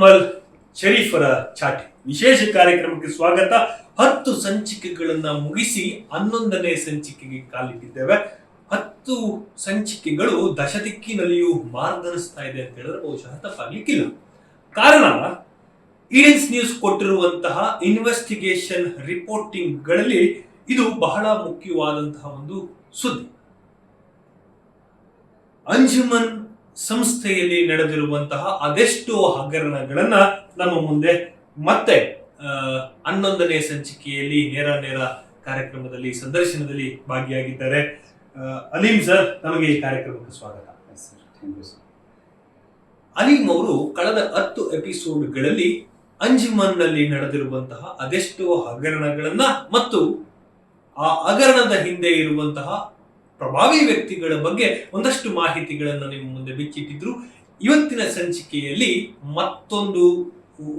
ಮಕ್ಮಲ್ ಶರೀಫರ ಚಾಟಿ. ವಿಶೇಷ ಕಾರ್ಯಕ್ರಮಕ್ಕೆ ಸ್ವಾಗತ. ಹತ್ತು ಸಂಚಿಕೆಗಳನ್ನ ಮುಗಿಸಿ ಹನ್ನೊಂದನೇ ಸಂಚಿಕೆಗೆ ಕಾಲಿಟ್ಟಿದ್ದೇವೆ. ಹತ್ತು ಸಂಚಿಕೆಗಳು ದಶದಿಕ್ಕಿನಲ್ಲಿಯೂ ಮಾರ್ಗನಿಸ್ತಾ ಇದೆ ಅಂತ ಹೇಳಿದ್ರೆ ಬಹುಶಃ ತಪ್ಪಾಗ್ಲಿಕ್ಕಿಲ್ಲ. ಕಾರಣ, ಈಡೆನ್ಸ್ ನ್ಯೂಸ್ ಕೊಟ್ಟಿರುವಂತಹ ಇನ್ವೆಸ್ಟಿಗೇಷನ್ ರಿಪೋರ್ಟಿಂಗ್ಗಳಲ್ಲಿ ಇದು ಬಹಳ ಮುಖ್ಯವಾದಂತಹ ಒಂದು ಸುದ್ದಿ. ಅಂಜುಮನ್ ಸಂಸ್ಥೆಯಲ್ಲಿ ನಡೆದಿರುವಂತಹ ಅದೆಷ್ಟೋ ಹಗರಣಗಳನ್ನ ನಮ್ಮ ಮುಂದೆ ಮತ್ತೆ ಹನ್ನೊಂದನೇ ಸಂಚಿಕೆಯಲ್ಲಿ ನೇರ ನೇರ ಕಾರ್ಯಕ್ರಮದಲ್ಲಿ ಸಂದರ್ಶನದಲ್ಲಿ ಭಾಗಿಯಾಗಿದ್ದಾರೆ. ಅಲಿಮ್ ಅಲೀಂ ಸರ್ ನಮಗೆ ಈ ಕಾರ್ಯಕ್ರಮಕ್ಕೆ ಸ್ವಾಗತ. ಅಲೀಂ ಅವರು ಕಳೆದ ಹತ್ತು ಎಪಿಸೋಡ್ಗಳಲ್ಲಿ ಅಂಜುಮನ್ನಲ್ಲಿ ನಡೆದಿರುವಂತಹ ಅದೆಷ್ಟೋ ಹಗರಣಗಳನ್ನ ಮತ್ತು ಆ ಹಗರಣದ ಹಿಂದೆ ಇರುವಂತಹ ಪ್ರಭಾವಿ ವ್ಯಕ್ತಿಗಳ ಬಗ್ಗೆ ಒಂದಷ್ಟು ಮಾಹಿತಿಗಳನ್ನು ನಿಮ್ಮ ಮುಂದೆ ಬಿಚ್ಚಿಟ್ಟಿದ್ರು. ಇವತ್ತಿನ ಸಂಚಿಕೆಯಲ್ಲಿ ಮತ್ತೊಂದು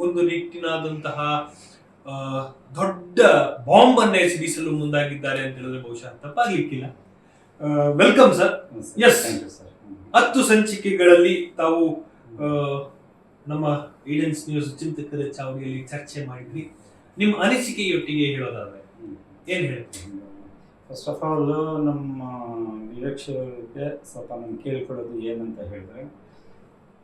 ಒಂದು ನಿಟ್ಟಿನಾದಂತಹ ದೊಡ್ಡ ಬಾಂಬ್ ಅನ್ನೇ ಸಿಡಿಸಲು ಮುಂದಾಗಿದ್ದಾರೆ ಅಂತ ಹೇಳಿದ್ರೆ ಬಹುಶಃ ತಪ್ಪಾಗ್ಲಿಕ್ಕಿಲ್ಲ. ವೆಲ್ಕಮ್ ಸರ್ ಎಸ್ ಹತ್ತು ಸಂಚಿಕೆಗಳಲ್ಲಿ ತಾವು ನಮ್ಮ ಈಡೆನ್ಸ್ ನ್ಯೂಸ್ ಚಿಂತಕರ ಚಾವಡಿಯಲ್ಲಿ ಚರ್ಚೆ ಮಾಡಿದ್ರಿ ನಿಮ್ಮ ಅನಿಸಿಕೆಯೊಟ್ಟಿಗೆ ಹೇಳೋದಾದ್ರೆ ಏನ್ ಹೇಳ್ತೀರಿ? ಫಸ್ಟ್ ಆಫ್ ಆಲ್ ನಮ್ಮ ವೀರಕ್ಷರಿಗೆ ಸ್ವಲ್ಪ ನಾನು ಕೇಳ್ಕೊಳ್ಳೋದು ಏನಂತ ಹೇಳಿದ್ರೆ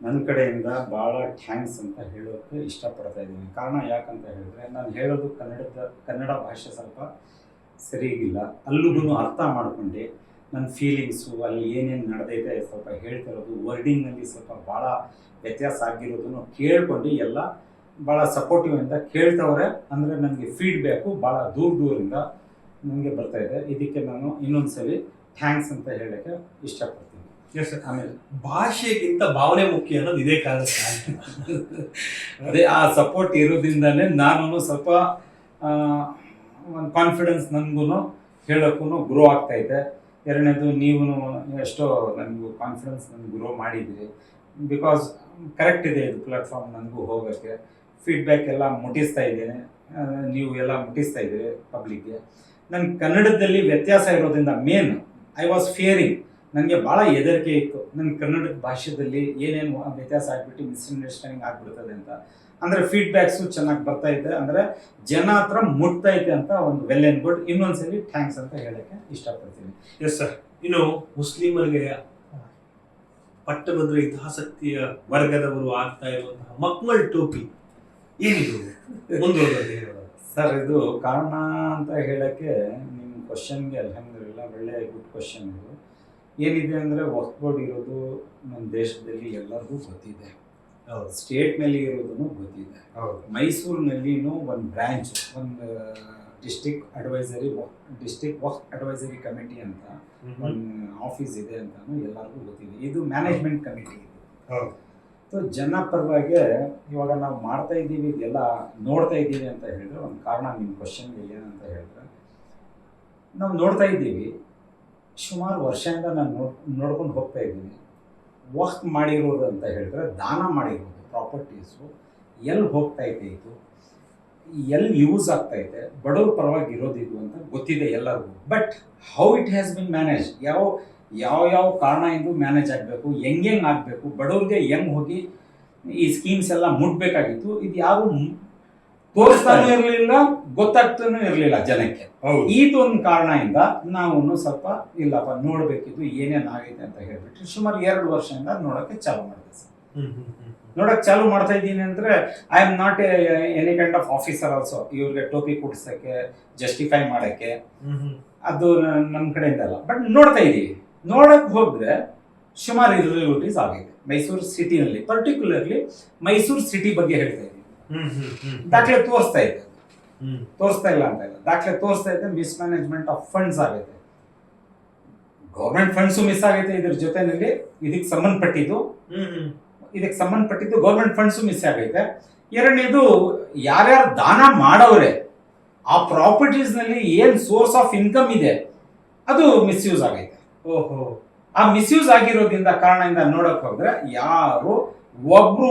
ನನ್ನ ಕಡೆಯಿಂದ ಭಾಳ ಥ್ಯಾಂಕ್ಸ್ ಅಂತ ಹೇಳೋಕ್ಕೆ ಇಷ್ಟಪಡ್ತಾ ಇದ್ದೀನಿ. ಕಾರಣ ಯಾಕಂತ ಹೇಳಿದ್ರೆ, ನಾನು ಹೇಳೋದು ಕನ್ನಡದ, ಕನ್ನಡ ಭಾಷೆ ಸ್ವಲ್ಪ ಸರಿಗಿಲ್ಲ. ಅಲ್ಲಿಗೂ ಅರ್ಥ ಮಾಡ್ಕೊಂಡು. ನನ್ನ ಫೀಲಿಂಗ್ಸು ಅಲ್ಲಿ ಏನೇನು ನಡೆದೈತೆ ಸ್ವಲ್ಪ ಹೇಳ್ತಿರೋದು ವರ್ಡಿಂಗ್ನಲ್ಲಿ ಸ್ವಲ್ಪ ಭಾಳ ವ್ಯತ್ಯಾಸ ಆಗಿರೋದನ್ನು ಕೇಳ್ಕೊಂಡು ಎಲ್ಲ ಭಾಳ ಸಪೋರ್ಟಿವ್ ಅಂತ ಕೇಳ್ತವ್ರೆ. ಅಂದರೆ ನನಗೆ ಫೀಡ್ಬ್ಯಾಕು ಭಾಳ ದೂರ ದೂರಿಂದ ನನಗೆ ಬರ್ತಾ ಇದೆ. ಇದಕ್ಕೆ ನಾನು ಇನ್ನೊಂದ್ಸಲಿ ಥ್ಯಾಂಕ್ಸ್ ಅಂತ ಹೇಳಕ್ಕೆ ಇಷ್ಟಪಡ್ತೀನಿ. ಆಮೇಲೆ ಭಾಷೆಗಿಂತ ಭಾವನೆ ಮುಖ್ಯ ಅನ್ನೋದು ಇದೇ ಕಾರಣ ಅದೇ ಆ ಸಪೋರ್ಟ್ ಇರೋದ್ರಿಂದಲೇ ನಾನು ಸ್ವಲ್ಪ ಒಂದು ಕಾನ್ಫಿಡೆನ್ಸ್ ನನಗೂ ಹೇಳೋಕ್ಕೂ ಗ್ರೋ ಆಗ್ತಾ ಇದೆ. ಎರಡನೇದು ನೀವು ಎಷ್ಟೋ ನನಗೂ ಕಾನ್ಫಿಡೆನ್ಸ್ ನನಗೆ ಗ್ರೋ ಮಾಡಿದ್ದೀರಿ. ಬಿಕಾಸ್ ಕರೆಕ್ಟ್ ಇದೆ ಇದು ಪ್ಲಾಟ್ಫಾರ್ಮ್ ನನಗೂ ಹೋಗೋಕ್ಕೆ. ಫೀಡ್ಬ್ಯಾಕ್ ಎಲ್ಲ ಮುಟ್ಟಿಸ್ತಾ ಇದ್ದೇನೆ. ನೀವು ಎಲ್ಲ ಮುಟ್ಟಿಸ್ತಾ ಇದ್ದೀರಿ ಪಬ್ಲಿಕ್ಗೆ ನನ್ನ ಕನ್ನಡದಲ್ಲಿ ವ್ಯತ್ಯಾಸ ಇರೋದ್ರಿಂದ ಮೇನ್ ಐ ವಾಸ್ ಫಿಯರಿಂಗ್ ನನಗೆ ಭಾಳ ಹೆದರಿಕೆ ಇತ್ತು. ನನ್ನ ಕನ್ನಡದ ಭಾಷೆದಲ್ಲಿ ಏನೇನು ವ್ಯತ್ಯಾಸ ಆಗಿಬಿಟ್ಟು ಮಿಸ್ಅಂಡರ್ಸ್ಟ್ಯಾಂಡಿಂಗ್ ಆಗಿಬಿಡ್ತದೆ ಅಂತ. ಅಂದರೆ ಫೀಡ್ಬ್ಯಾಕ್ಸು ಚೆನ್ನಾಗಿ ಬರ್ತಾ ಇದೆ. ಅಂದರೆ ಜನ ಹತ್ರ ಮುಟ್ತಾ ಇದೆ ಅಂತ ಒಂದು ವೆಲ್ ಆ್ಯಂಡ್ ಗುಡ್ ಇನ್ನೊಂದ್ಸಲಿ ಥ್ಯಾಂಕ್ಸ್ ಅಂತ ಹೇಳಕ್ಕೆ ಇಷ್ಟಪಡ್ತೀನಿ. ಎಸ್ ಸರ್ ಇನ್ನು ಮುಸ್ಲಿಮರಿಗೆ ಪಟ್ಟಭದ್ರ ಹಿತಾಸಕ್ತಿಯ ವರ್ಗದವರು ಆಗ್ತಾ ಇರುವಂತಹ ಮಕ್ಮಲ್ ಟೋಪಿ. ಏನಿದು? ಮುಂದುವರೆದ ಸರ್ ಇದು ಕಾರಣ ಅಂತ ಹೇಳೋಕ್ಕೆ ನಿಮ್ಮ ಕ್ವಶನ್ಗೆ ಅಲ್ಹಮ್ದುಲಿಲ್ಲ ಒಳ್ಳೆ ಗುಡ್ ಕ್ವಶನ್ ಇದು. ಏನಿದೆ ಅಂದರೆ ವಕ್ಫ್ ಬೋರ್ಡ್ ಇರೋದು ನಮ್ಮ ದೇಶದಲ್ಲಿ ಎಲ್ಲರಿಗೂ ಗೊತ್ತಿದೆ. ಸ್ಟೇಟ್ನಲ್ಲಿ ಇರೋದನ್ನು ಗೊತ್ತಿದೆ. ಹೌದು. ಮೈಸೂರಿನಲ್ಲಿನೂ ಒಂದು ಬ್ರ್ಯಾಂಚ್ ಒಂದು district advisory district Waqf advisory committee ಅಂತ ಒಂದು ಆಫೀಸ್ ಇದೆ ಅಂತಾನು ಎಲ್ಲರಿಗೂ ಗೊತ್ತಿದೆ. ಇದು ಮ್ಯಾನೇಜ್ಮೆಂಟ್ ಕಮಿಟಿ ಇದೆ. ಹೌದು. ಸೊ ಜನ ಪರವಾಗಿ ಇವಾಗ ನಾವು ಮಾಡ್ತಾ ಇದ್ದೀವಿ, ಇದೆಲ್ಲ ನೋಡ್ತಾ ಇದ್ದೀವಿ ಅಂತ ಹೇಳಿದ್ರೆ ಒಂದು ಕಾರಣ ನಿಮ್ಮ ಕ್ವಶನ್ಗೆ ಏನಂತ ಹೇಳಿದ್ರೆ, ನಾವು ನೋಡ್ತಾ ಇದ್ದೀವಿ. ಸುಮಾರು ವರ್ಷದಿಂದ ನಾನು ನೋಡ್, ನೋಡ್ಕೊಂಡು ಹೋಗ್ತಾ ಇದ್ದೀನಿ. ವಕ್ಫ್ ಮಾಡಿರೋದು ಅಂತ ಹೇಳಿದ್ರೆ ದಾನ ಮಾಡಿರೋದು ಪ್ರಾಪರ್ಟೀಸು ಎಲ್ಲಿ ಹೋಗ್ತಾ ಇದೆ ಇದು? ಎಲ್ಲಿ ಯೂಸ್ ಆಗ್ತಾ ಇದೆ? ಬಡವ್ರ ಪರವಾಗಿ ಇರೋದು ಅಂತ ಗೊತ್ತಿದೆ ಎಲ್ಲರಿಗೂ. But how it has been manage ಯಾವ ಯಾವ ಯಾವ ಕಾರಣ ಕಾರಣದಿಂದ ಮ್ಯಾನೇಜ್ ಆಗಬೇಕು ಹೆಂಗೆ ಆಗಬೇಕು ಬಡವ್ರಿಗೆ ಹೆಂಗೆ ಹೋಗಿ ಈ ಸ್ಕೀಮ್ಸ್ ಎಲ್ಲ ಮುಟ್ಬೇಕಾಗಿತ್ತು. ಇದು ಯಾರು ತೋರಿಸ್ತಾನೂ ಇರಲಿಲ್ಲ ಗೊತ್ತಾಗ್ತಾನೂ ಇರಲಿಲ್ಲ ಜನಕ್ಕೆ. ಇದೊಂದು ಕಾರಣದಿಂದ ನಾವು ಸ್ವಲ್ಪ ಇಲ್ಲಪ್ಪ ನೋಡಬೇಕಿದ್ದು ಏನೇನು ಆಗೈತೆ ಅಂತ ಹೇಳ್ಬಿಟ್ಟು ಸುಮಾರು ಎರಡು ವರ್ಷದಿಂದ ನೋಡೋಕ್ಕೆ ಚಾಲು ಮಾಡಿದೆ ಸರ್. ನೋಡಕ್ ಚಾಲು ಮಾಡ್ತಾ ಇದ್ದೀನಿ ಅಂದ್ರೆ I am not any kind of officer also ಇವ್ರಿಗೆ ಟೋಪಿ ಕೊಡ್ಸಕ್ಕೆ ಜಸ್ಟಿಫೈ ಮಾಡಕ್ಕೆ. ಅದು ನಮ್ಮ ಕಡೆಯಿಂದ ಅಲ್ಲ ಬಟ್ ನೋಡ್ತಾ ಇದ್ದೀವಿ. ನೋಡಕ್ ಹೋದ್ರೆ ಸುಮಾರು ಇರ್ರಿಲಿಟಿಸ್ ಆಗಿದೆ ಮೈಸೂರು ಸಿಟಿನಲ್ಲಿ ಪರ್ಟಿಕ್ಯುಲರ್ಲಿ ಮೈಸೂರು ಸಿಟಿ ಬಗ್ಗೆ ಹೇಳ್ತಾ ಇದ್ದೀನಿ. ದಾಖಲೆ ತೋರಿಸ್ತಾ ಇದೆ. ತೋರಿಸ್ತಾ ಇಲ್ಲ ಅಂತ ಇಲ್ಲ. ದಾಖಲೆ ತೋರಿಸ್ತಾ ಇದೆ ಮಿಸ್ಮ್ಯಾನೇಜ್ಮೆಂಟ್ ಆಫ್ ಫಂಡ್ಸ್ ಆಗೈತೆ ಗೌರ್ಮೆಂಟ್ ಫಂಡ್ಸು ಮಿಸ್ ಆಗೈತೆ ಇದ್ರ ಜೊತೆನಲ್ಲಿ. ಇದಕ್ಕೆ ಸಂಬಂಧಪಟ್ಟಿದ್ದು ಇದಕ್ಕೆ ಸಂಬಂಧಪಟ್ಟಿದ್ದು ಗೌರ್ಮೆಂಟ್ ಫಂಡ್ಸು ಮಿಸ್ ಆಗೈತೆ ಎರಡನೇದು ಯಾರ್ಯಾರು ದಾನ ಮಾಡವ್ರೆ ಆ ಪ್ರಾಪರ್ಟೀಸ್ನಲ್ಲಿ ಏನು ಸೋರ್ಸ್ ಆಫ್ ಇನ್ಕಮ್ ಇದೆ ಅದು ಮಿಸ್ಯೂಸ್ ಆಗೈತೆ ಓಹೋ. ಆ ಮಿಸ್ಯೂಸ್ ಆಗಿರೋದ್ರಿಂದ ಕಾರಣದಿಂದ ನೋಡಕ್ ಹೋದ್ರೆ ಯಾರು ಒಬ್ರು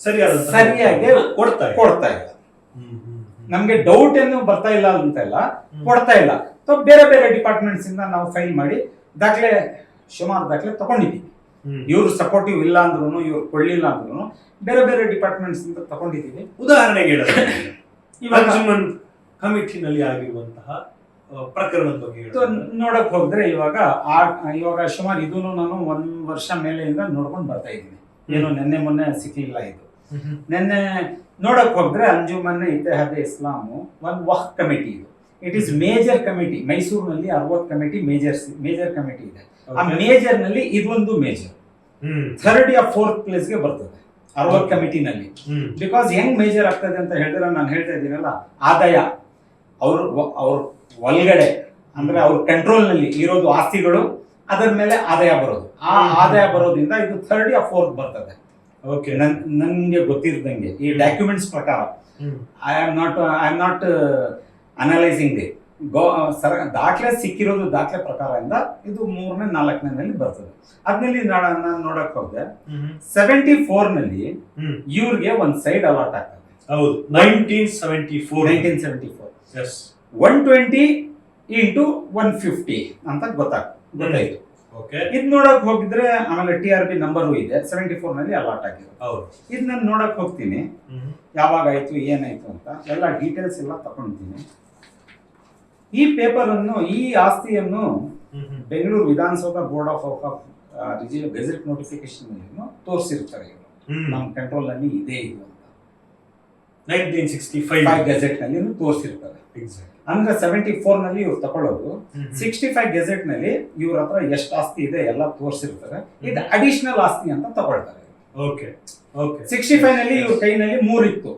ಸರಿಯಾದ ಸರಿಯಾಗಿ ಕೊಡ್ತಾ ಇದೆ. ಕೊಡ್ತಾ ಇಲ್ಲ. ನಮ್ಗೆ ಡೌಟ್ ಏನು ಬರ್ತಾ ಇಲ್ಲ ಅಂತ ಇಲ್ಲ ಕೊಡ್ತಾ ಇಲ್ಲ. ಸೊ ಬೇರೆ ಬೇರೆ ಡಿಪಾರ್ಟ್ಮೆಂಟ್ಸ್ ಇಂದ ನಾವು ಫೈಲ್ ಮಾಡಿ ದಾಖಲೆ ಸುಮಾರು ದಾಖಲೆ ತಗೊಂಡಿದ್ದೀವಿ. ಇವ್ರು ಸಪೋರ್ಟಿವ್ ಇಲ್ಲ ಅಂದ್ರೂ ಇವ್ರು ಕೊಡ್ಲಿಲ್ಲ ಅಂದ್ರೂ ಬೇರೆ ಬೇರೆ ಡಿಪಾರ್ಟ್ಮೆಂಟ್ಸ್ ಇಂದ ತಗೊಂಡಿದ್ದೀವಿ ಉದಾಹರಣೆಗೆ ಹೇಳಿದ್ರೆ ಇವಾಗ ಕಮಿಟಿನಲ್ಲಿ ಆಗಿರುವಂತಹ ಪ್ರಕರಣದ ಬಗ್ಗೆ. ನೋಡಕ್ ಹೋದ್ರೆ ಇವಾಗ ಆ ಇವಾಗ ಸುಮಾರು ಇದನ್ನು ನಾನು ಒಂದ್ ವರ್ಷ ಮೇಲೆಯಿಂದ ನೋಡ್ಕೊಂಡು ಬರ್ತಾ ಇದ್ದೀನಿ. ಏನು ನಿನ್ನೆ ಮೊನ್ನೆ ಸಿಕ್ಕಿಲ್ಲ ಇದು. ನಿನ್ನೆ ನೋಡಕ್ ಹೋದ್ರೆ ಅಂಜುಮನ್ ಇತಿಹಾದ ಇಸ್ಲಾಮ್ ಒಂದು ವಹ್ ಕಮಿಟಿ ಇದು. ಇಟ್ ಇಸ್ ಮೇಜರ್ ಕಮಿಟಿ ಮೈಸೂರಿನಲ್ಲಿ ಅರವತ್ ಕಮಿಟಿ ಮೇಜರ್ ಮೇಜರ್ ಕಮಿಟಿ ಇದೆ. ಆ ಮೇಜರ್ನಲ್ಲಿ ಇದೊಂದು ಮೇಜರ್. ಥರ್ಡ್ ಯಾ ಫೋರ್ತ್ ಪ್ಲೇಸ್ಗೆ ಬರ್ತದೆ. ಅರವತ್ ಕಮಿಟಿನಲ್ಲಿ. ಬಿಕಾಸ್ ಹೆಂಗ್ ಮೇಜರ್ ಆಗ್ತದೆ ಅಂತ ಹೇಳಿದ್ರೆ ನಾನು ಹೇಳ್ತಾ ಇದ್ದೀನಲ್ಲ ಆದಾಯ. ಅವ್ರ ಅವ್ರ ಒಳಗಡೆ ಅಂದ್ರೆ ಅವ್ರ ಕಂಟ್ರೋಲ್ನಲ್ಲಿ ಇರೋದು ಆಸ್ತಿಗಳು ಅದರ ಮೇಲೆ ಆದಾಯ ಬರೋದು. ಆ ಆದಾಯ ಬರೋದ್ರಿಂದ ಇದು ಥರ್ಡ್ ಯಾ ಫೋರ್ತ್ ಬರ್ತದೆ. ಓಕೆ ನನ್ ನನಗೆ ಗೊತ್ತಿರ್ದಂಗೆ ಈ ಡಾಕ್ಯುಮೆಂಟ್ಸ್ ಪ್ರಕಾರ. I am not I am not analysing the ಗೋ ಸರ ದಾಖಲೆ ಸಿಕ್ಕಿರೋದು ದಾಖಲೆ ಪ್ರಕಾರದಿಂದ ಇದು ಮೂರನೇ ನಾಲ್ಕನೇನಲ್ಲಿ ಬರ್ತದೆ. ಅದ್ನಲ್ಲಿ ನಾನು ನೋಡಕ್ ಹೋದೆ. ಸೆವೆಂಟಿ ಫೋರ್ನಲ್ಲಿ. ಇವ್ರಿಗೆ ಒಂದ್ ಸೈಡ್ ಅಲಾಟ್ ಆಗ್ತದೆ. ಹೌದು. Nineteen seventy four nineteen seventy four one twenty into one fifty ಅಂತ ಗೊತ್ತಾಗ ಗೊತ್ತಾಯ್ತು. ಓಕೆ ಇದ್ ನೋಡಕ್ ಹೋಗಿದ್ರೆ ಆಮೇಲೆ ಟಿ ಆರ್ ಪಿ ನಂಬರು ಇದೆ. ಸೆವೆಂಟಿ ಫೋರ್ನಲ್ಲಿ ಅಲಾಟ್ ಆಗಿದೆ ಹೌದು. ಇದ್ ನಾನು ನೋಡಕ್ ಹೋಗ್ತೀನಿ. ಯಾವಾಗ ಆಯ್ತು ಏನಾಯ್ತು ಅಂತ ಎಲ್ಲ ಡೀಟೇಲ್ಸ್ ಎಲ್ಲ ತಗೊಂತೀನಿ ಈ ಪೇಪರ್ ಅನ್ನು ಈ ಆಸ್ತಿಯನ್ನು. Bengaluru Vidhana Soudha board of of gazette notification ತೋರಿಸಿರ್ತಾರೆ ನಮ್ಮ ಕಂಟ್ರೋಲ್ನಲ್ಲಿ ಇದೆ ಇದು ಅಂತ. ನೈನ್ಟೀನ್ ಸಿಕ್ಸ್ಟಿ ಫೈವ್ ಗೆಜೆಟ್ನಲ್ಲಿ ತೋರಿಸಿರ್ತಾರೆ. ಅಂದ್ರೆ ಸೆವೆಂಟಿ ಫೋರ್ನಲ್ಲಿ ಇವ್ರು ತಗೊಳ್ಳೋದು ಸಿಕ್ಸ್ಟಿ ಫೈವ್ ಗೆಜೆಟ್ನಲ್ಲಿ ಇವ್ರ ಹತ್ರ ಎಷ್ಟು ಆಸ್ತಿ ಇದೆ ಎಲ್ಲ ತೋರಿಸಿರ್ತಾರೆ. ಇದು ಅಡಿಷನಲ್ ಆಸ್ತಿ ಅಂತ ತಗೊಳ್ತಾರೆ. ಓಕೆ ಓಕೆ ಸಿಕ್ಸ್ಟಿ ಫೈವ್ನಲ್ಲಿ ಇವ್ರ ಕೈನಲ್ಲಿ ಮೂರಿತ್ತು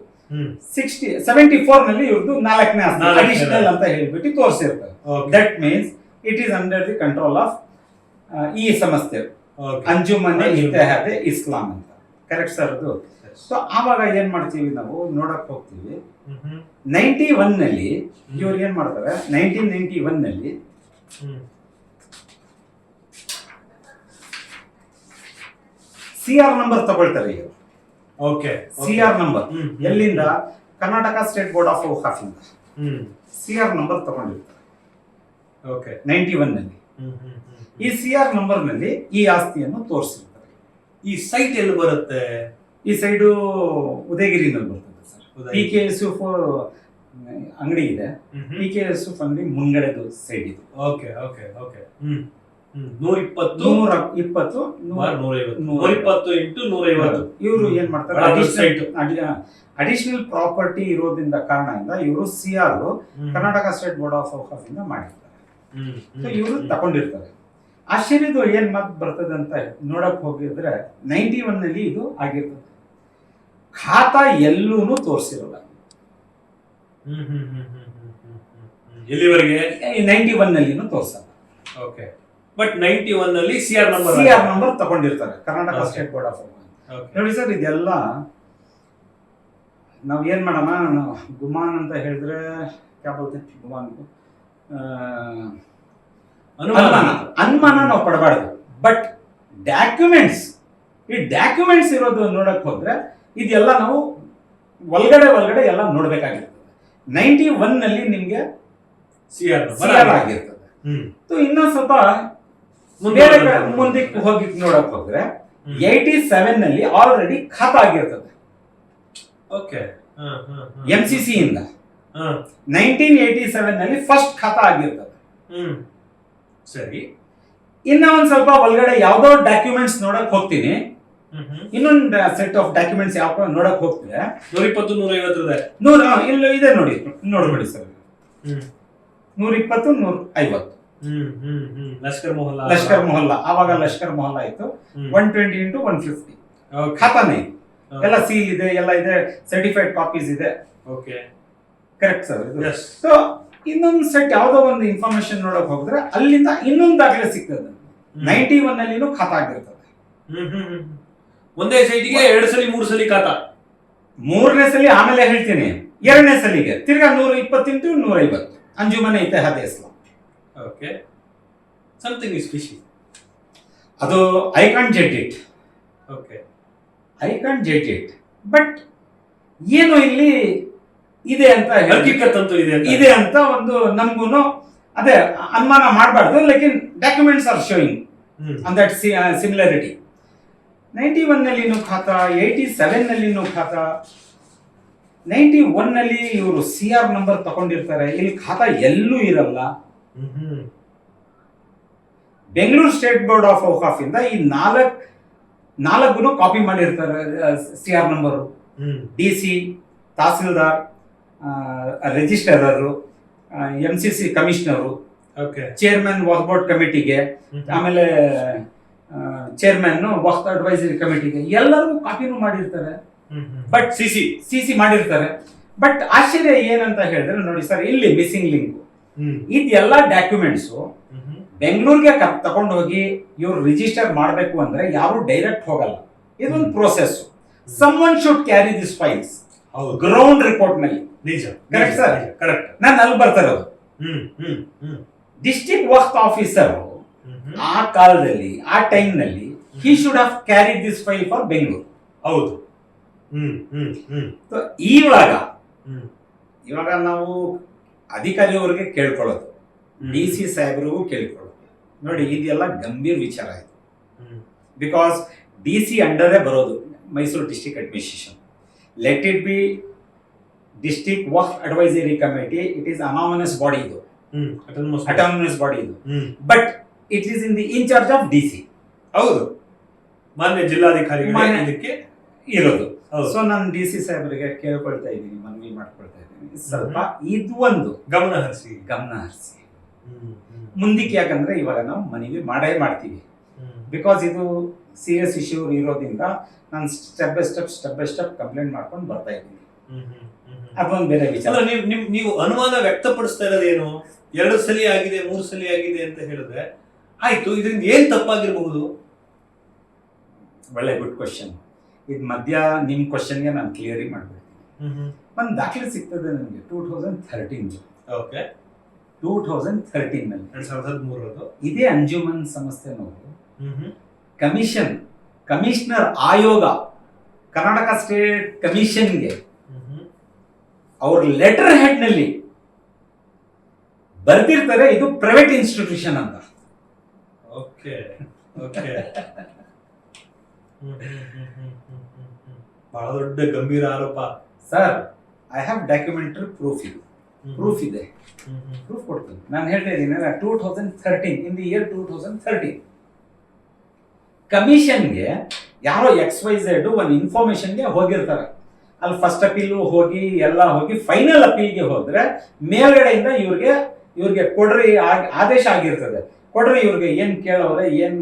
ಸಿಕ್ಸ್ಟಿ ಸೆವೆಂಟಿ ಫೋರ್ನಲ್ಲಿ ಇವ್ರದ್ದು ನಾಲ್ಕನೇ ಆಸ್ತಿ ಅಡಿಷನಲ್ ಅಂತ ಹೇಳ್ಬಿಟ್ಟು ತೋರಿಸಿರ್ತಾರೆ. That means it is under the control of ಈ ಸಂಸ್ಥೆ ಅಂಜುಮನೆ ಇಸ್ಲಾಂ ಅಂತ. ಕರೆಕ್ಟ್ ಸರ್ ಅದು? ಸೊ ಆವಾಗ ಏನ್ ಮಾಡ್ತೀವಿ ನಾವು? ನೋಡಕ್ ಹೋಗ್ತೀವಿ. ನೈಂಟಿ ಒನ್ನಲ್ಲಿ ಇವ್ರು ಏನ್ ಮಾಡ್ತಾರೆ? ನೈನ್ಟೀನ್ ನೈನ್ಟಿ ಒನ್ನಲ್ಲಿ. ಸಿ ಆರ್ ನಂಬರ್ ತಗೊಳ್ತಾರೆ ಇವರು. Okay C R number. ಎಲ್ಲಿಂದ? Karnataka state board of of ಇಂದ ಸಿ ಆರ್ ನಂಬರ್ ತಗೊಂಡಿರ್ತಾರೆ. ಓಕೆ ನೈಂಟಿ ಒನ್ನಲ್ಲಿ. ಈ ಸಿ ಆರ್ ನಂಬರ್ನಲ್ಲಿ ಈ ಆಸ್ತಿಯನ್ನು ತೋರಿಸಿರ್ತಾರೆ. ಈ ಸೈಟ್ ಎಲ್ಲಿ ಬರುತ್ತೆ? ಈ ಸೈಡು ಉದಯಗಿರಿನಲ್ಲಿ ಬರ್ತದೆ ಸರ್. ಪಿ ಕೆ ಯೂಸುಫ್ ಅಂಗಡಿ ಇದೆ. ಪಿ ಕೆ ಯೂಸುಫ್ ಅಂಗಡಿ ಮುಂಗಡೆದು ಸೈಡ್ ಇದು. Okay okay okay. ಹ್ಮ್ ಹ್ಮ್. ನೂರ ಇಪ್ಪತ್ತು ನೂರ ಇಪ್ಪತ್ತು ನೂರ ಇಪ್ಪತ್ತು ಇಂಟು ನೂರ ಐವತ್ತು ಇವರು ಏನ್ ಮಾಡ್ತಾರೆ? ಅಡಿಷನಲ್ ಪ್ರಾಪರ್ಟಿ ಇರೋದ್ರಿಂದ ಕಾರಣದಿಂದ ಇವರು C R Karnataka state board of of ಇಂದ ಮಾಡಿರ್ತಾರೆ. ಇವರು ತಗೊಂಡಿರ್ತಾರೆ. ಆಶ್ಚರ್ಯದು ಏನ್ ಮಾತು ಬರ್ತದೆ ಅಂತ ನೋಡಕ್ ಹೋಗಿದ್ರೆ ನೈಂಟಿ ಒನ್ನಲ್ಲಿ ಇದು ಆಗಿರ್ತದೆ. ಖಾತಾ ಎಲ್ಲೂ ತೋರಿಸಿರಲ್ಲ. ಎಲ್ಲಿವರೆಗೆ? ನೈಂಟಿ ಒನ್ ನಲ್ಲಿನೂ ತೋರಿಸಲ್ಲ. ಓಕೆ ಬಟ್ ನೈಂಟಿ ಒನ್ ಅಲ್ಲಿ C R number C R number ತಗೊಂಡಿರ್ತಾರೆ Karnataka state board of ನೋಡಿ ಸರ್ ಇದೆಲ್ಲ ನಾವು ಏನು ಮಾಡೋಣ ಗುಮಾನ್ ಅಂತ ಹೇಳಿದ್ರೆ ಕ್ಯಾಬಲ್ತೆ ಗುಮಾನ್ ಅನುಮಾನ. ಅನುಮಾನ. ನಾವು ಪಡಬಾರ್ದು. ಬಟ್ ಡಾಕ್ಯುಮೆಂಟ್ಸ್ ಈ ಡಾಕ್ಯುಮೆಂಟ್ಸ್ ಇರೋದು ನೋಡಕ್ ಹೋದ್ರೆ ಇದೆಲ್ಲ ನಾವು ಒಳಗಡೆ ಒಳಗಡೆ ಎಲ್ಲ ನೋಡ್ಬೇಕಾಗಿರ್ತದೆ. ನೈಂಟಿ ಒನ್ನಲ್ಲಿ ನಿಮ್ಗೆ ಆಗಿರ್ತದೆ. ಹ್ಮ್. ಸೊ ಇನ್ನೊಂದ್ ಸ್ವಲ್ಪ ಮುಂದೆ ಬೇರೆ ಮುಂದಕ್ಕೆ ಹೋಗಿ ನೋಡಕ್ ಹೋದ್ರೆ ಏಟಿ ಏಯ್ಟಿ ಸೆವೆನ್ನಲ್ಲಿ ಆಲ್ರೆಡಿ ಖಾತಾ ಆಗಿರ್ತದೆ. ಓಕೆ ಹಾ ಹಾ ಹಾ. ಎಂ ಸಿ ಸಿ ಇಂದ. ಹಾ. ನೈನ್ಟೀನ್ ಏಯ್ಟಿ ಸೆವೆನ್ನಲ್ಲಿ ಫಸ್ಟ್ ಖಾತಾ ಆಗಿರ್ತದೆ. ಹ್ಮ್. ಸರಿ. ಇನ್ನ ಒಂದ್ ಸ್ವಲ್ಪ ಒಳಗಡೆ ಯಾವ್ದೋ ಡಾಕ್ಯುಮೆಂಟ್ಸ್ ನೋಡಕ್ ಹೋಗ್ತೀನಿ. ಇನ್ನೊಂದು ಸೆಟ್ ಆಫ್ ಡಾಕ್ಯುಮೆಂಟ್ಸ್ ಯಾವ ನೋಡಕ್ ಹೋಗ್ತೀವಿ ನೂರ ಇಪ್ಪತ್ತು ನೂರ ಐವತ್ತರದ ನೂರ ಇಲ್ಲ ಇದೆ ನೋಡಿ. ನೋಡ್ಬಿಡಿ ಸರ್. ಹ್ಮ್. ನೂರ ಇಪ್ಪತ್ತು ನೂರ ಐವತ್ತು. ಹ್ಮ್ ಹ್ಮ್ ಹ್ಮ್. ಲಷ್ಕರ್ ಮೊಹಲ್ಲಾ. ಲಷ್ಕರ್ ಮೊಹಲ್ಲಾ. ಆವಾಗ ಲಷ್ಕರ್ ಮೊಹಲ್ಲಾ ಇತ್ತು. ಹ್ಮ್. One twenty into one fifty ಖಾತಾನೆ. ಎಲ್ಲ ಸೀಲ್ ಇದೆ ಎಲ್ಲ ಇದೆ. ಸರ್ಟಿಫೈಡ್ ಕಾಪೀಸ್ ಇದೆ. ಓಕೆ ಕರೆಕ್ಟ್ ಸರ್ ಸೊ ಇನ್ನೊಂದು ಸೆಟ್ ಯಾವುದೋ ಒಂದು ಇನ್ಫಾರ್ಮೇಶನ್ ನೋಡಕ್ ಹೋದ್ರೆ ಅಲ್ಲಿಂದ ಇನ್ನೊಂದು ದಾಖಲೆ ಸಿಗ್ತದೆ. ನೈಂಟಿ ಒನ್ ಅಲ್ಲಿನೂ ಖಾತಾ ಆಗಿರ್ತದೆ. ಹ್ಮ್ ಹ್ಮ್ ಹ್ಮ್. ಒಂದೇ ಸೈಟಿಗೆ ಎರಡು ಸಲ ಮೂರು ಸಲ ಕಾತ ಮೂರನೇ ಸಲ ಆಮೇಲೆ ಹೇಳ್ತೀನಿ. ಎರಡನೇ ಸಲಿಗೆ. ತಿರ್ಗಾ ನೂರ ಇಪ್ಪತ್ತೆಂಟು ನೂರ ಐವತ್ತು. Anjumane Ittehad Islam. Okay. Something is fishy ಅದು I can't get it okay. I can't get it but ಏನು ಇಲ್ಲಿ ಇದೆ ಅಂತ ಹೇಳಿ ಹರ್ಕಿಕತ್ ಇದೆ ಅಂತ. ಇದೆ ಅಂತ ಒಂದು ನಮಗೂ ಅದೇ ಅನುಮಾನ ಮಾಡಬಾರ್ದು ಲೇಕಿನ್ documents are showing on that similarity ninety ಒನ್ನಲ್ಲಿನೂ ಖಾತ ಏಯ್ಟಿ ಸೆವೆನ್ನಲ್ಲಿ ಖಾತ. ನೈಂಟಿ ಒನ್ನಲ್ಲಿ ಇವರು ಸಿ ಆರ್ ನಂಬರ್ ತಗೊಂಡಿರ್ತಾರೆ. ಇಲ್ಲಿ ಖಾತಾ ಎಲ್ಲೂ ಇರಲ್ಲ. Bengaluru state board of of ಇಂದ ಈ ನಾಲ್ಕು ನಾಲ್ಕು ಕಾಪಿ ಮಾಡಿರ್ತಾರೆ C R number. D C tahsildar registrar M C C commissioner. Okay. Chairman was board ಕಮಿಟಿಗೆ ಆಮೇಲೆ ಚೇರ್ಮನ್ ವಕ್ತ ಅಡ್ವೈಸರಿ ಕಮಿಟಿಗೆ ಎಲ್ಲರಿಗೂ ಕಾಪಿನೂ ಮಾಡಿರ್ತಾರೆ. But C C C C ಮಾಡಿರ್ತಾರೆ. ಬಟ್ ಆಶ್ಚರ್ಯ ಏನಂತ ಹೇಳಿದ್ರೆ ನೋಡಿ ಸರ್ ಇಲ್ಲಿ ಮಿಸ್ಸಿಂಗ್ ಲಿಂಕ್ ಇದೆಲ್ಲ ಡಾಕ್ಯುಮೆಂಟ್ಸು ಬೆಂಗಳೂರಿಗೆ ತಗೊಂಡು ಹೋಗಿ ಇವ್ರು ರಿಜಿಸ್ಟರ್ ಮಾಡಬೇಕು ಅಂದ್ರೆ ಯಾರು ಡೈರೆಕ್ಟ್ ಹೋಗಲ್ಲ. ಇದೊಂದು process someone should carry this files ground ರಿಪೋರ್ಟ್ನಲ್ಲಿ. ನಿಜ. ಕರೆಕ್ಟ್ ಸರ್ ಕರೆಕ್ಟ್ ನಾನು ಅಲ್ಲಿ ಬರ್ತಾರೆ ಇರೋದು. ಹ್ಮ್ ವಕ್ತ್ ಆಫೀಸರ್ ಆ ಕಾಲದಲ್ಲಿ ಆ ಟೈಮ್ನಲ್ಲಿ he should have carry this file for Bengaluru ಹೌದು. ಇವಾಗ ಇವಾಗ ನಾವು ಅಧಿಕಾರಿಯವರಿಗೆ ಕೇಳ್ಕೊಳ್ಳೋದು. D C ಸಾಹೇಬ್ರಿಗೂ ಕೇಳ್ಕೊಳ್ಳೋದು. ನೋಡಿ ಇದೆಲ್ಲ ಗಂಭೀರ ವಿಚಾರ ಇದು. ಬಿಕಾಸ್ ಡಿ ಸಿ ಅಂಡರೇ ಬರೋದು Mysuru district administration let it be district Waqf advisory committee it is anonymous body ಇದು. ಅಟಾನಮಸ್ ಬಾಡಿ ಇದು. But it is in the incharge of D C ಹೌದು. ಮಾನ್ಯ ಜಿಲ್ಲಾಧಿಕಾರಿ ಮಾನ್ಯ- ಇದಕ್ಕೆ ಇರೋದು. ಹೌದು. ಸೊ ನಾನು ಡಿ ಸಿ ಸಾಹೇಬರಿಗೆ ಕೇಳ್ಕೊಳ್ತಾ ಇದ್ದೀನಿ ಮನವಿ ಮಾಡ್ಕೊಳ್ತಾ ಇದ್ದೀನಿ. ಸ್ವಲ್ಪ ಇದು ಒಂದು ಗಮನ ಹರಿಸಿ. ಗಮನ ಹರಿಸಿ. ಮುಂದಕ್ಕೆ ಯಾಕಂದ್ರೆ ಇವಾಗ ನಾವು ಮನವಿ ಮಾಡೇ ಮಾಡ್ತೀವಿ. ಬಿಕಾಸ್ ಇದು ಸೀರಿಯಸ್ ಇಶ್ಯೂ ಇರೋದ್ರಿಂದ ನಾನು step by step step by step complaint ಮಾಡ್ಕೊಂಡು ಬರ್ತಾ ಇದ್ದೀನಿ. ಅದೊಂದು ಬೇರೆ ವಿಚಾರ. ಅಲ್ಲ ನೀವು ನಿಮ್ ನೀವು ಅನುಮಾನ ವ್ಯಕ್ತಪಡಿಸ್ತಾ ಇರೋದೇನು ಎರಡು ಸಲಿ ಆಗಿದೆ ಮೂರು ಸಲಿ ಆಗಿದೆ ಅಂತ ಹೇಳಿದ್ರೆ ಆಯ್ತು ಇದರಿಂದ ಏನು ತಪ್ಪಾಗಿರಬಹುದು? ಒಳ್ಳೆ ಗುಡ್ ಕ್ವಶನ್ ಇದು ಮಧ್ಯ ನಿಮ್ಮ ಕ್ವಶನ್ಗೆ ನಾನು ಕ್ಲಿಯರಿ ಮಾಡ್ಬಿಡ್ತೀನಿ ಒಂದು ದಾಖಲೆ ಸಿಗ್ತದೆ ನನಗೆ two thousand thirteen okay two thousand ಥರ್ಟೀನಲ್ಲಿ ಎರಡು ಸಾವಿರದ ಹದಿಮೂರರದು ಇದೇ ಅಂಜುಮನ್ ಸಂಸ್ಥೆನವರು ಕಮಿಷನ್ ಕಮಿಷನರ್ ಆಯೋಗ ಕರ್ನಾಟಕ ಸ್ಟೇಟ್ ಕಮಿಷನ್ಗೆ ಅವ್ರ ಲೆಟರ್ ಹೆಡ್ನಲ್ಲಿ ಬರ್ದಿರ್ತಾರೆ ಇದು ಪ್ರೈವೇಟ್ ಇನ್ಸ್ಟಿಟ್ಯೂಷನ್ ಅಂತ. ಓಕೆ ಓಕೆ ಬಹಳ ದೊಡ್ಡ ಗಂಭೀರ ಆರೋಪ. Sir I have documentary proof ಇದು. ಪ್ರೂಫ್ ಇದೆ. ಪ್ರೂಫ್ ಕೊಡ್ತೀನಿ. ನಾನು ಹೇಳ್ತಾ ಇದ್ದೀನಿ two thousand thirteen in the year two thousand thirteen ಕಮಿಷನ್ಗೆ ಯಾರೋ ಎಕ್ಸ್ ವೈ ಝೆಡ್ ಒಂದು ಇನ್ಫಾರ್ಮೇಶನ್ಗೆ ಹೋಗಿರ್ತಾರೆ. ಅಲ್ಲಿ ಫಸ್ಟ್ ಅಪೀಲು ಹೋಗಿ ಎಲ್ಲ ಹೋಗಿ ಫೈನಲ್ ಅಪೀಲ್ಗೆ ಹೋದ್ರೆ ಮೇಲ್ಗಡೆಯಿಂದ ಇವ್ರಿಗೆ ಇವ್ರಿಗೆ ಕೊಡ್ರಿ ಆದೇಶ ಆಗಿರ್ತದೆ. ಕೊಡ್ರಿ ಇವ್ರಿಗೆ ಏನು ಕೇಳೋರೆ ಏನು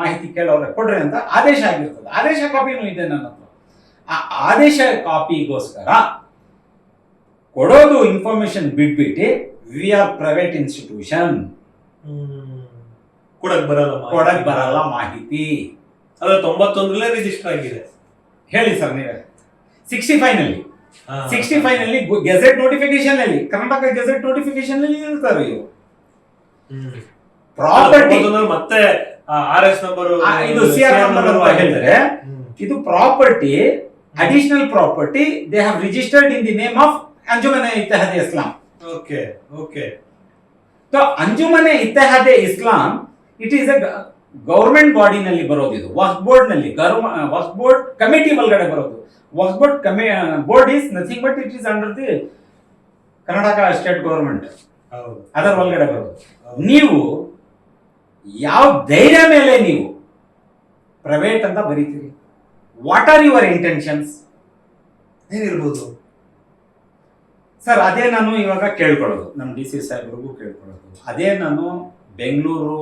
ಮಾಹಿತಿ ಕೇಳೋರೆ ಕೊಡ್ರಿ ಅಂತ ಆದೇಶ ಆಗಿರ್ತದೆ. ಆದೇಶ ಕಾಪಿನೂ ಇದೆ ನನ್ನ ಹತ್ರ. ಆ ಆದೇಶ ಕಾಪಿಗೋಸ್ಕರ ಕೊಡೋದು ಇನ್ಫಾರ್ಮೇಶನ್ ಬಿಟ್ಬಿಟ್ಟು ವಿ ಆರ್ ಪ್ರೈವೇಟ್ ಇನ್ಸ್ಟಿಟ್ಯೂಷನ್ ಕೊಡಕ್ ಬರಲ್ಲ. ಕೊಡಕ್ ಬರಲ್ಲ ಮಾಹಿತಿ. ಅದ್ರ ತೊಂಬತ್ತೊಂದರಲ್ಲೇ ರಿಜಿಸ್ಟರ್ ಆಗಿದೆ. ಹೇಳಿ ಸರ್ ನೀವೇ. ಸಿಕ್ಸ್ಟಿ ಫೈವ್ನಲ್ಲಿ. ಸಿಕ್ಸ್ಟಿ ಫೈವ್ನಲ್ಲಿ ಗೆಜೆಟ್ ನೋಟಿಫಿಕೇಶನ್ ಅಲ್ಲಿ ಕರ್ನಾಟಕ ಗೆಜೆಟ್ ನೋಟಿಫಿಕೇಶನ್ ಅಲ್ಲಿ ಇರ್ತಾರೆ ಇವು. ಪ್ರಾಪರ್ಟಿ. ಮತ್ತೆ ಆರ್ ಎಸ್ ನಂಬರ್ ಇದು ಸಿ ಆರ್ ನಂಬರ್ ಅಂತ ಹೇಳಿದ್ರೆ ಇದು property additional property they have registered in the name of Anjumane Ittehad Islam okay okay so Anjumane Ittehad Islam it is a government ಬಾಡಿನಲ್ಲಿ ಬರೋದು ಇದು. ವಕ್ಫ್ ಬೋರ್ಡ್ನಲ್ಲಿ ವಕ್ಫ್ ಬೋರ್ಡ್ ಕಮಿಟಿ ಒಳಗಡೆ ಬರೋದು. ವಕ್ಫ್ board ಕಮಿ board is nothing but it is under the Karnataka state government ಅದರ ಒಳಗಡೆ ಬರೋದು. ನೀವು ಯಾವ ಧೈರ್ಯ ಮೇಲೆ ನೀವು ಪ್ರೈವೇಟ್ ಅಂತ ಬರೀತೀರಿ? ವಾಟ್ ಆರ್ ಯುವರ್ ಇಂಟೆನ್ಷನ್ಸ್ ಏನಿರ್ಬೋದು? ಸರ್ ಅದೇ ನಾನು ಇವಾಗ ಕೇಳ್ಕೊಳ್ಳೋದು. ನಮ್ಮ ಡಿ ಸಿ ಸಾಹೇಬ್ರಿಗೂ ಕೇಳ್ಕೊಳ್ಳೋದು. ಅದೇ ನಾನು ಬೆಂಗಳೂರು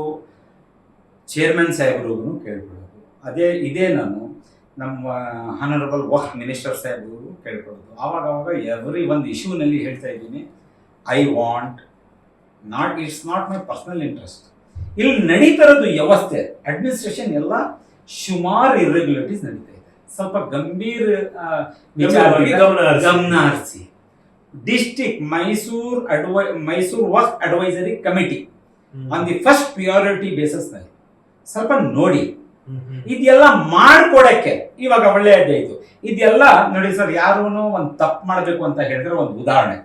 ಚೇರ್ಮನ್ ಸಾಹೇಬ್ರಿಗೂ ಕೇಳ್ಕೊಳ್ಳೋದು. ಅದೇ ಇದೇ ನಾನು ನಮ್ಮ ಹಾನರಬಲ್ ವಕ್ ಮಿನಿಸ್ಟರ್ ಸಾಹೇಬ್ರಿಗೂ ಕೇಳ್ಕೊಳ್ಳೋದು. ಆವಾಗ ಆವಾಗ ಎವ್ರಿ ಒಂದು ಇಶ್ಯೂನಲ್ಲಿ ಹೇಳ್ತಾ ಇದ್ದೀನಿ. I want not it's not my personal interest ಇಲ್ಲಿ ನಡೀತಿರೋದು ವ್ಯವಸ್ಥೆ. ಅಡ್ಮಿನಿಸ್ಟ್ರೇಷನ್ ಎಲ್ಲ ಸುಮಾರು ಇರ್ರೆಗ್ಯುಲರಿಟೀಸ್ ನಡೀತಾ ಇದೆ. ಸ್ವಲ್ಪ ಗಂಭೀರ ಗಮನ ಹರಿಸಿ. ಡಿಸ್ಟಿಕ್ ಮೈಸೂರು ಅಡ್ವೈ ಮೈಸೂರು ವಕ್ advisory committee on the first priority ಬೇಸಿಸ್ನಲ್ಲಿ. ಸ್ವಲ್ಪ ನೋಡಿ. ಇದೆಲ್ಲ ಮಾಡ್ಕೊಡಕ್ಕೆ ಇವಾಗ ಒಳ್ಳೆಯದಾಯ್ತು ಇದೆಲ್ಲ ನೋಡಿ ಸರ್ ಯಾರೂ ಒಂದು ತಪ್ಪು ಮಾಡಬೇಕು ಅಂತ ಹೇಳಿದ್ರೆ ಒಂದು ಉದಾಹರಣೆ.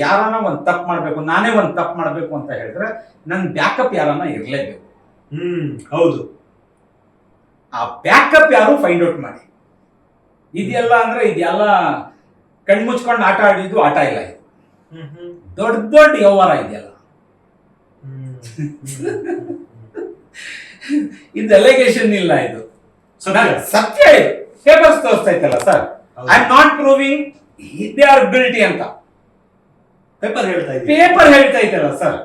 ಯಾರನ್ನ ಒಂದು ತಪ್ಪು ಮಾಡಬೇಕು ನಾನೇ ಒಂದು ತಪ್ಪು ಮಾಡಬೇಕು ಅಂತ ಹೇಳಿದ್ರೆ ನನ್ನ ಬ್ಯಾಕಪ್ ಯಾರನ್ನ ಇರಲೇಬೇಕು. ಹ್ಮ್ ಹೌದು. ಆ ಬ್ಯಾಕಪ್ ಯಾರು ಫೈಂಡ್ ಔಟ್ ಮಾಡಿ. ಇದೆಲ್ಲ ಅಂದ್ರೆ ಇದೆಲ್ಲ ಕಣ್ಮುಚ್ಕೊಂಡು ಆಟ ಆಡಿದ್ದು ಆಟ ಇಲ್ಲ ಇದು. ದೊಡ್ಡ ದೊಡ್ಡ ವ್ಯವಹಾರ ಇದೆಯಲ್ಲ. ಇದು ಅಲೆಗೇಷನ್ ಇಲ್ಲ ಇದು. ಸತ್ಯ. ಪೇಪರ್ಸ್ ತೋರಿಸ್ತಾ ಇತ್ತಲ್ಲ sir. I am not proving they are guilty ಅಂತ. ಪೇಪರ್ ಹೇಳ್ತಾ ಪೇಪರ್ ಹೇಳ್ತಾ ಇತ್ತಲ್ಲ ಸರ್